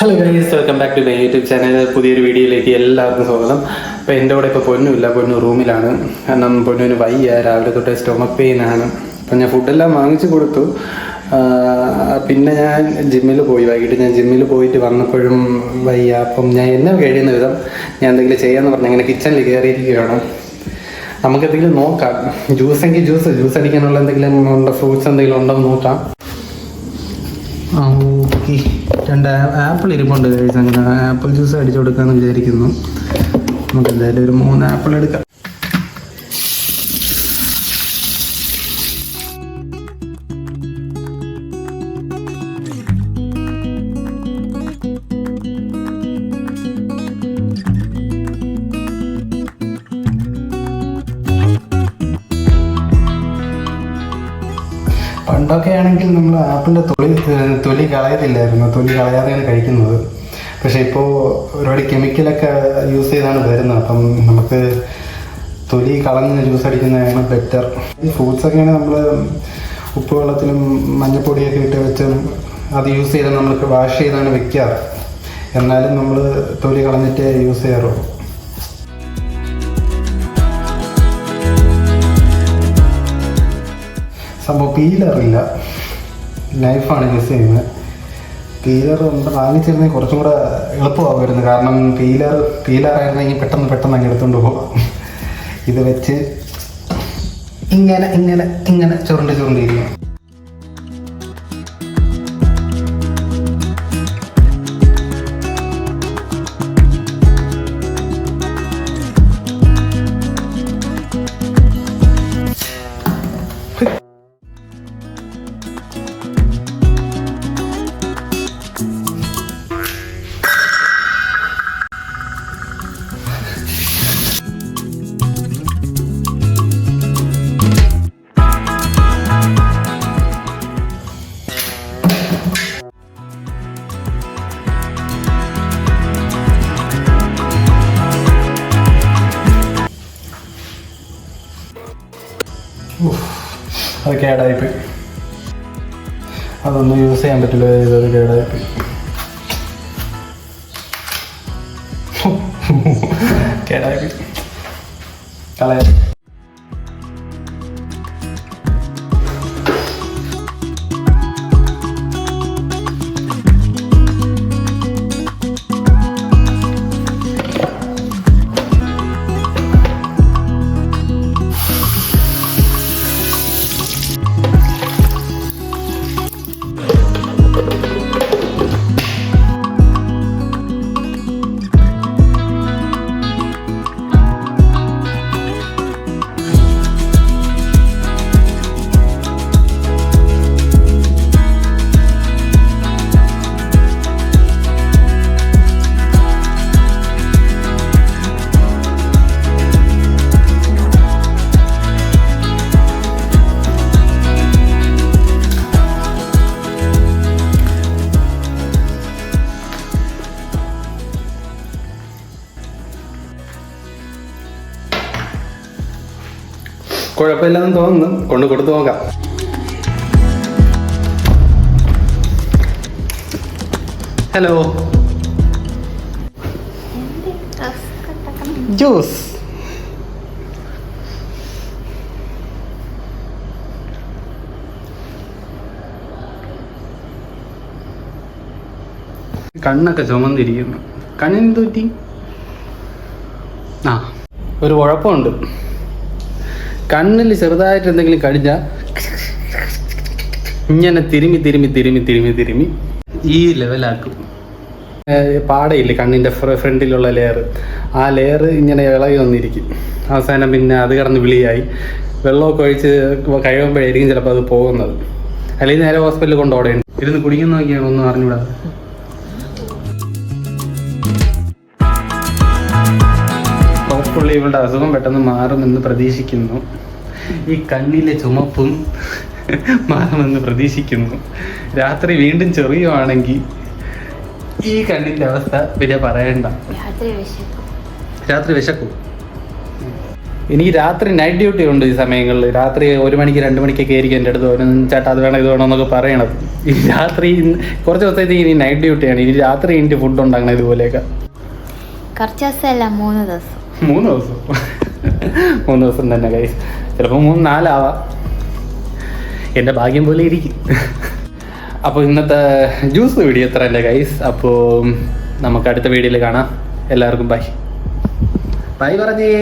Hello guys welcome back to my YouTube channel പുതിയൊരു വീഡിയോയിലേക്ക് എല്ലാവർക്കും സ്വാഗതം. അപ്പോൾ എന്റെ കൂടെ ഇപ്പോൾ പൊന്നുമില്ല പൊന്നു റൂമിലാണ്. കാരണം പൊന്നുവിന് വയ്യ രാവിലെ തൊട്ട് സ്റ്റൊമക് പെയിൻ ആണ്. അപ്പം ഞാൻ ഫുഡെല്ലാം വാങ്ങിച്ചു കൊടുത്തു. പിന്നെ ഞാൻ ജിമ്മിൽ പോയി. വൈകിട്ട് ഞാൻ ജിമ്മിൽ പോയിട്ട് വന്നപ്പോഴും വയ്യ. അപ്പം ഞാൻ എന്നെ കഴിയുന്ന വിധം ഞാൻ എന്തെങ്കിലും ചെയ്യാമെന്ന് പറഞ്ഞ് ഇങ്ങനെ കിച്ചണിൽ കയറിയിരിക്കുകയാണ് നമുക്ക് എന്തെങ്കിലും നോക്കാം. ജ്യൂസ് എങ്കിൽ ജ്യൂസ് ജ്യൂസ് അടിക്കാനുള്ള എന്തെങ്കിലും ഉണ്ടോ ഫ്രൂട്ട്സ് എന്തെങ്കിലും ഉണ്ടോ നോക്കാം. ആ ഓക്കെ രണ്ട് ആപ്പിൾ ഇരിപ്പുണ്ട് guys. അങ്ങനെ ആപ്പിൾ ജ്യൂസ് അടിച്ചു കൊടുക്കാമെന്ന് വിചാരിക്കുന്നു നമുക്ക് എന്തായാലും ഒരു മൂന്ന് ആപ്പിൾ എടുക്കാം പണ്ടൊക്കെ ആണെങ്കിൽ നമ്മൾ ആപ്പിളിന്റെ തൊലി തൊലി കളയത്തില്ലായിരുന്നു. തൊലി കളയാതെയാണ് കഴിക്കുന്നത്. പക്ഷേ ഇപ്പോൾ ഒരുപാട് കെമിക്കലൊക്കെ യൂസ് ചെയ്താണ് വരുന്നത്. അപ്പം നമുക്ക് തൊലി കളഞ്ഞ് ജ്യൂസ് അടിക്കുന്നതാണ് ബെറ്റർ. ഈ ഫ്രൂട്ട്സൊക്കെയാണ് നമ്മൾ ഉപ്പുവെള്ളത്തിലും മഞ്ഞപ്പൊടിയൊക്കെ ഇട്ട് വെച്ച് അത് യൂസ് ചെയ്ത് നമ്മൾക്ക് വാഷ് ചെയ്താണ് വെക്കാറ്. എന്നാലും നമ്മൾ തൊലി കളഞ്ഞിട്ട് യൂസ് ചെയ്യാറുള്ളൂ. സംഭവം പീലറില്ല നൈഫാണ് യൂസ് ചെയ്യുന്നത്. പീലർ ഉണ്ട് വാങ്ങിച്ചിരുന്നെങ്കിൽ കുറച്ചും കൂടെ എളുപ്പമാകുമായിരുന്നു കാരണം പീലർ പീലറായിരുന്നെങ്കിൽ പെട്ടെന്ന് പെട്ടെന്ന് അങ്ങ് എടുത്തുകൊണ്ട് പോകാം ഇത് വെച്ച് ഇങ്ങനെ ഇങ്ങനെ ഇങ്ങനെ ചുരുണ്ട് ചുരുണ്ടിരിക്കും. അത് കേടായിപ്പോയി. അതൊന്നും യൂസ് ചെയ്യാൻ പറ്റില്ല ഇതൊരു കേടായിപ്പോയി. കേടായിപ്പോയി. കളയാം. കുഴപ്പമില്ലെന്ന് തോന്നുന്നു. കൊണ്ട് കൊടുത്തു നോക്കാം. ഹലോ. ജ്യൂസ്. കണ്ണൊക്കെ ചുമന്നിരിക്കുന്നു. കണ്ണിന് തൂറ്റി ആ ഒരു കുഴപ്പമുണ്ട്. കണ്ണിൽ ചെറുതായിട്ട് എന്തെങ്കിലും കടിഞ്ഞാൽ ഇങ്ങനെ തിരുമി തിരുമി തിരുമി തിരുമി തിരുമി ഈ ലെവലാക്കും. പാടയില്ലേ കണ്ണിന്റെ ഫ്രണ്ടിലുള്ള ലെയർ ആ ലെയർ ഇങ്ങനെ ഇളകി വന്നിരിക്കും. അവസാനം പിന്നെ അത് കടന്ന് വിളിയായി. വെള്ളമൊക്കെ ഒഴിച്ച് കഴിയുമ്പോഴായിരിക്കും ചിലപ്പോൾ അത് പോകുന്നത്. അല്ലെങ്കിൽ നേരെ ഹോസ്പിറ്റലിൽ കൊണ്ടുപോകേണ്ടി ഇരുന്ന് കുടിക്കുന്ന നോക്കിയാണ് ഒന്നും അറിഞ്ഞൂടാ ഹോപ്പ്ഫുള്ളി ഇവളുടെ അസുഖം പെട്ടെന്ന് മാറുമെന്ന് പ്രതീക്ഷിക്കുന്നു. ഈ കണ്ണിലെ ചുമപ്പും മാറുമെന്ന് പ്രതീക്ഷിക്കുന്നു. രാത്രി വീണ്ടും ചെറിയുവാണെങ്കിൽ ഈ കണ്ണിന്റെ അവസ്ഥ പിന്നെ പറയണ്ട. രാത്രി വിശക്കും. എനിക്ക് രാത്രി നൈറ്റ് ഡ്യൂട്ടി ഉണ്ട് ഈ സമയങ്ങളിൽ. രാത്രി ഒരു മണിക്ക് രണ്ട് മണിക്കൊക്കെ ആയിരിക്കും എന്റെ അടുത്ത് ഓരോന്നും ചേട്ടാ അത് വേണം ഇത് വേണം എന്നൊക്കെ പറയണത്. ഈ രാത്രി കുറച്ച് ദിവസത്തേക്ക് ഇനി നൈറ്റ് ഡ്യൂട്ടിയാണ് ഇനി രാത്രി എനിക്ക് ഫുഡ് ഉണ്ടാക്കണം ഇതുപോലെയൊക്കെ. കുറച്ച് ദിവസമല്ല മൂന്ന് ദിവസം. മൂന്ന് ദിവസം. മൂന്ന് ദിവസം തന്നെ കൈ ചിലപ്പോൾ മൂന്ന് നാലാവാം. എന്റെ ഭാഗ്യം പോലെ ഇരിക്കും. അപ്പോൾ ഇന്നത്തെ ജ്യൂസ് വീഡിയോ എത്ര എന്റെ കൈസ് അപ്പോൾ നമുക്ക് അടുത്ത വീഡിയോയിൽ കാണാം. എല്ലാവർക്കും ബൈ ബൈ പറഞ്ഞേ.